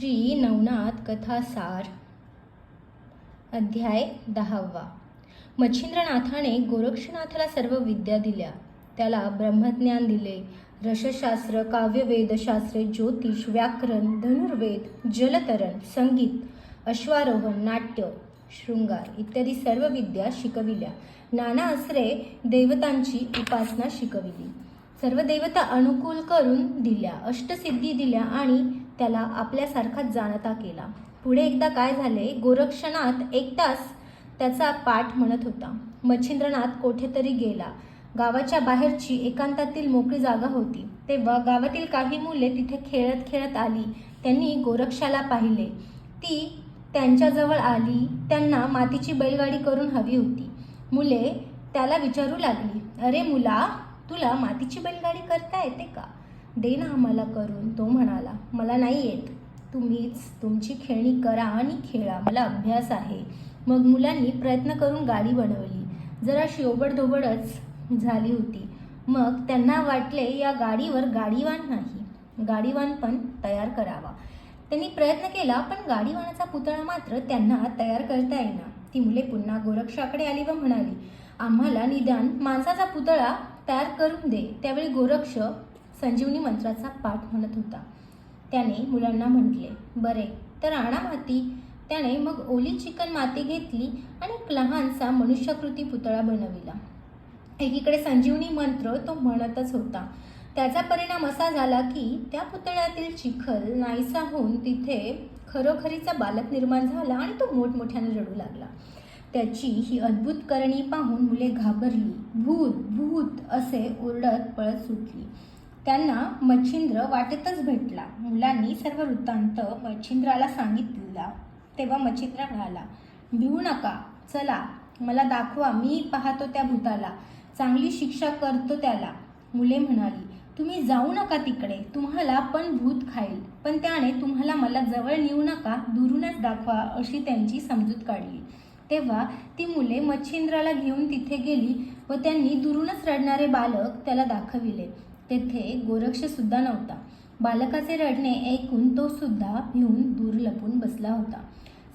श्री नवनाथ कथासार अध्याय दहावा. मच्छिंद्रनाथाने गोरक्षनाथाला सर्व विद्या दिल्या. त्याला ब्रह्मज्ञान दिले. रसशास्त्र काव्यवेदशास्त्रे ज्योतिष व्याकरण धनुर्वेद जलतरण संगीत अश्वारोहण नाट्य शृंगार इत्यादी सर्व विद्या शिकविल्या. नाना आसरे देवतांची उपासना शिकविली. सर्व देवता अनुकूल करून दिल्या अष्टसिद्धी दिल्या आणि त्याला आपल्यासारखाच जाणता केला. पुढे एकदा काय झाले? गोरक्षनाथ एकटाच त्याचा पाठ म्हणत होता. मच्छिंद्रनाथ कोठेतरी गेला. गावाच्या बाहेरची एकांतातील मोकळी जागा होती. तेव्हा गावातील काही मुले तिथे खेळत खेळत आली. त्यांनी गोरक्षाला पाहिले. ती त्यांच्याजवळ आली. त्यांना मातीची बैलगाडी करून हवी होती. मुले त्याला विचारू लागली. अरे मुला तुला मातीची बैलगाडी करता येते का? दे ना आम्हाला करून तो म्हणाला मला नाही येत. तुम्हीच तुमची खेळणी करा आणि खेळा. मला अभ्यास आहे. मग मुलांनी प्रयत्न करून गाडी बनवली. जरा शिवबडधोबडच झाली होती. मग त्यांना वाटले या गाडीवर गाडीवान नाही. गाडीवान पण तयार करावा. त्यांनी प्रयत्न केला पण गाडीवानाचा पुतळा मात्र त्यांना तयार करता येईना. ती मुले पुन्हा गोरक्षाकडे आली व म्हणाली आम्हाला निदान माणसाचा पुतळा तयार करून दे. त्यावेळी गोरक्ष संजीवनी मंत्राचा पाठ म्हणत होता. त्याने मुलांना म्हटले बरे तर आणा माती. त्याने मग ओली चिकन माती घेतली आणि एक लहानसा मनुष्यकृती पुतळा बनविला. एकीकडे संजीवनी मंत्र तो म्हणतच होता. त्याचा परिणाम असा झाला की त्या पुतळ्यातील चिखल नाहीसा होऊन तिथे खरोखरीचा बालक निर्माण झाला आणि तो मोठमोठ्याने रडू लागला. त्याची ही अद्भुत करणी पाहून मुले घाबरली. भूत भूत असे ओरडत पळत सुटली. त्यांना मच्छिंद्र वाटेतच भेटला. मुलांनी सर्व वृत्तांत मच्छिंद्राला सांगितला. तेव्हा मच्छिंद्र म्हणाला भिवू नका. चला. मला दाखवा. मी पाहतो त्या भूताला. चांगली शिक्षा करतो त्याला. मुले म्हणाली तुम्ही जाऊ नका तिकडे. तुम्हाला पण भूत खाईल. पण त्याने तुम्हाला मला जवळ नेऊ नका. दुरूनच दाखवा अशी त्यांची समजूत काढली. तेव्हा ती मुले मच्छिंद्राला घेऊन तिथे गेली व त्यांनी दुरूनच रडणारे बालक त्याला दाखविले. तेथे गोरक्ष सुद्धा नव्हता. बालकाचे रडणे ऐकून तो सुद्धा भिवून दूर लपून बसला होता.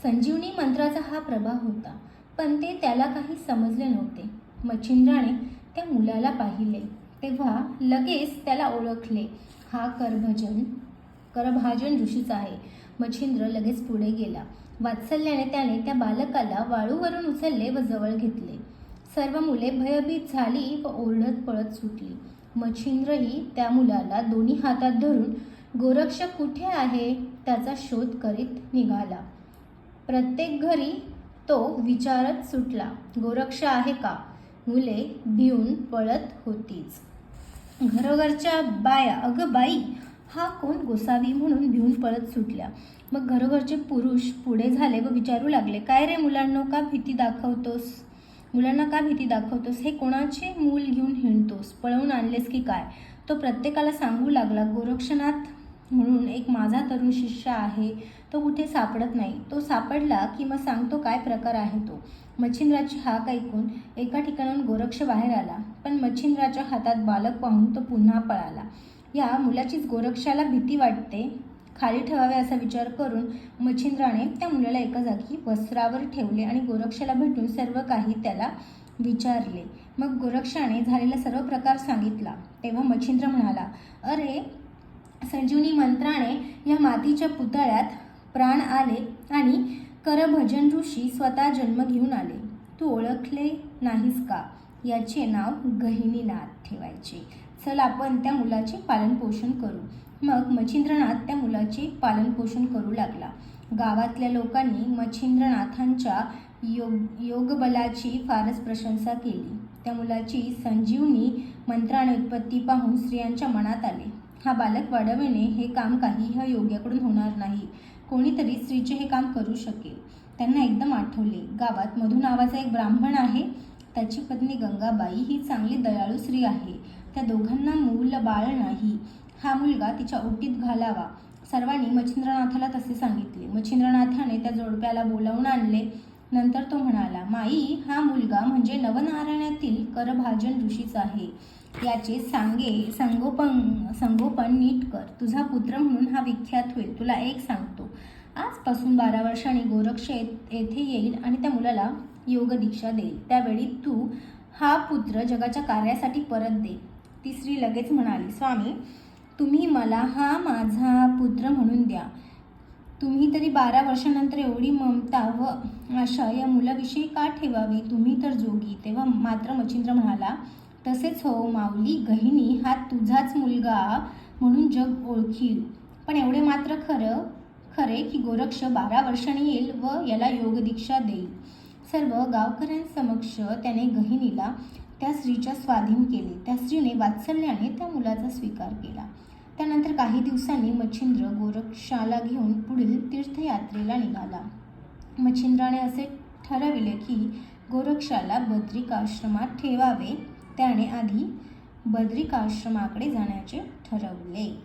संजीवनी मंत्राचा हा प्रभाव होता पण ते त्याला काही समजले नव्हते. मच्छिंद्राने त्या मुलाला पाहिले. तेव्हा लगेच त्याला ओळखले. हा करभजन करभाजन ऋषीच आहे. मच्छिंद्र लगेच पुढे गेला. वात्सल्याने त्याने त्या बालकाला वाळूवरून उचलले व जवळ घेतले. सर्व मुले भयभीत झाली व ओरडत पळत सुटली. मच्छिंद्रही त्या मुलाला दोन्ही हातात धरून गोरक्ष कुठे आहे? त्याचा शोध करीत निघाला. प्रत्येक घरी तो विचारत सुटला गोरक्ष आहे का? मुले भिवून पळत होतीच. घरोघरच्या बाया अगं बाई हा कोण गोसावी म्हणून भिवून पळत सुटल्या? मग घरोघरचे पुरुष पुढे झाले व विचारू लागले काय रे मुलांनो का भीती दाखवतोस? मुलांना का भीती दाखवतोस? हे कोणाचे मूल घेऊन हिंडतोस? पळवून आणलेस की काय? तो प्रत्येकाला सांगू लागला गोरक्षनाथ म्हणून एक माझा तरुण शिष्य आहे. तो कुठे सापडत नाही. तो सापडला की मग सांगतो काय प्रकार आहे तो. मच्छिंद्राची हाक ऐकून एका ठिकाणाहून गोरक्ष बाहेर आला. पण मच्छिंद्राच्या हातात बालक पाहून तो पुन्हा पळाला. या मुलाचीच गोरक्षाला भीती वाटते? खाली ठेवावे असा विचार करून मच्छिंद्राने त्या मुलाला एका जागी वस्त्रावर ठेवले आणि गोरक्षाला भेटून सर्व काही त्याला विचारले. मग गोरक्षाने झालेला सर्व प्रकार सांगितला. तेव्हा मच्छिंद्र म्हणाला अरे संजीवनी मंत्राने या मातीच्या पुतळ्यात प्राण आले आणि करभजन ऋषी स्वतः जन्म घेऊन आले. तू ओळखले नाहीस का? याचे नाव गहिनीनाथ ठेवायचे. चल आपण त्या मुलाचे पालनपोषण करू. मग मच्छिंद्रनाथ त्या मुलाचे पालनपोषण करू लागला. गावातल्या लोकांनी मच्छिंद्रनाथांच्या योग योगबलाची फारच प्रशंसा केली. त्या मुलाची संजीवनी मंत्राने उत्पत्ती पाहून स्त्रियांच्या मनात आले. हा बालक वाढविणे हे काम काही ह्या योग्याकडून होणार नाही. कोणीतरी स्त्रीचे हे काम करू शकेल. त्यांना एकदम आठवले. गावात मधू नावाचा एक ब्राह्मण आहे. त्याची पत्नी गंगाबाई ही चांगली दयाळू स्त्री आहे. त्या दोघांना मूल बाळ नाही. हा मुलगा तिच्या ओटीत घालावा. सर्वांनी मच्छिंद्रनाथाला तसे सांगितले. मच्छिंद्रनाथाने त्या जोडप्याला बोलावून आणले. नंतर तो म्हणाला माई हा मुलगा म्हणजे नवनारायणातील करभाजन ऋषीच आहे. याचे सांगे संगोपन संगोपन नीट कर. तुझा पुत्र म्हणून हा विख्यात होईल. तुला एक सांगतो. आजपासून बारा वर्षांनी गोरक्ष येत- येथे येईल आणि त्या मुलाला योग दीक्षा देईल. त्यावेळी तू हा पुत्र जगाच्या कार्यासाठी परत दे. तिसरी लगेच म्हणाली स्वामी तुम्ही मला हा माझा पुत्र म्हणून द्या. तुम्ही तरी बारा वर्षानंतर एवढी ममता व आशा या मुलाविषयी का ठेवावी? तुम्ही तर जोगी. तेव्हा मात्र मच्छिंद्र म्हणाला तसेच हो माऊली गहिनी हा तुझाच मुलगा म्हणून जग ओळखील. पण एवढे मात्र खरं खरे की गोरक्ष बारा वर्षांनी येईल व याला योगदीक्षा देईल. सर्व गावकऱ्यांसमक्ष त्याने गहिनीला त्या स्त्रीच्या स्वाधीन केले. त्या स्त्रीने वात्सल्याने त्या मुलाचा स्वीकार केला. त्यानंतर काही दिवसांनी मच्छिंद्र गोरक्षाला घेऊन पुढील तीर्थयात्रेला निघाला. मच्छिंद्राने असे ठरविले की गोरक्षाला बद्रिकाश्रमात ठेवावे. त्याने आधी बद्रिकाश्रमाकडे जाण्याचे ठरवले.